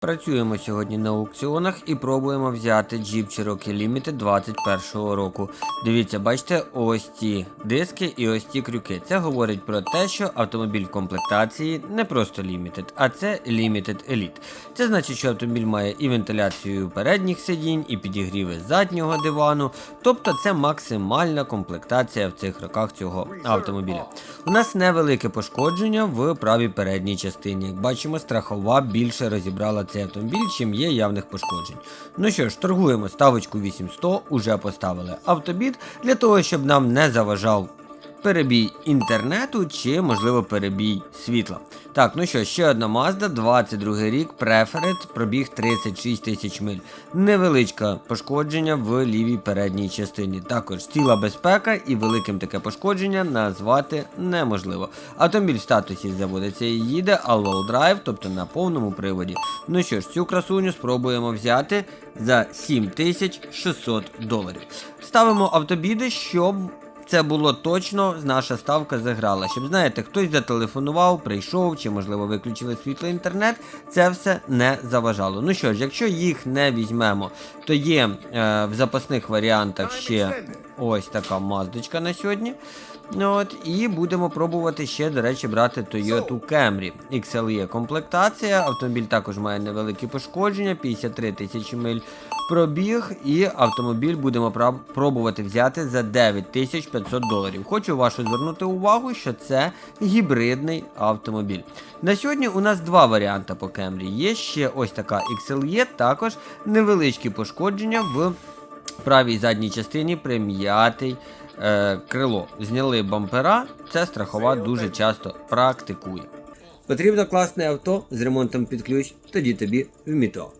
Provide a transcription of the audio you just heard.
Працюємо сьогодні на аукціонах і пробуємо взяти Jeep Cherokee Limited 21 року. Дивіться, бачите, ось ці диски і ось ці крюки. Це говорить про те, що автомобіль в комплектації не просто Limited, а це Limited Elite. Це значить, що автомобіль має і вентиляцію передніх сидінь, і підігріви заднього дивану. Тобто це максимальна комплектація в цих роках цього автомобіля. У нас невелике пошкодження в правій передній частині. Як бачимо, страхова більше розібрала цей автомобіль, чим є явних пошкоджень. Ну що ж, торгуємо ставочку 800, уже поставили автобіт для того, щоб нам не заважав перебій інтернету чи, можливо, перебій світла. Так, ну що, ще одна Mazda, 22 рік, Preferred, пробіг 36 тисяч миль. Невеличке пошкодження в лівій передній частині. Також ціла безпека і великим таке пошкодження назвати неможливо. Автомобіль в статусі заводиться і їде, low drive, тобто на повному приводі. Ну що ж, цю красуню спробуємо взяти за 7600 доларів. Ставимо автобіди, щоб це було точно, наша ставка заграла. Щоб знаєте, хтось зателефонував, прийшов, чи можливо виключили світло інтернет, це все не заважало. Ну що ж, якщо їх не візьмемо, то є е, в запасних варіантах ще ось така маздочка на сьогодні. Ну, От, і будемо пробувати ще, до речі, брати Toyota Camry. XLE комплектація. Автомобіль також має невеликі пошкодження, 53 тисячі миль пробіг, і автомобіль будемо пробувати взяти за 9500 доларів. Хочу вашу звернути увагу, що це гібридний автомобіль. На сьогодні у нас два варіанти по Camry. Є ще ось така XLE, також невеличкі пошкодження в правій задній частині прим'ятий е, крило. Зняли бампера, це страхова дуже часто практикує. Потрібно класне авто з ремонтом під ключ, тоді тобі в Мітоавто.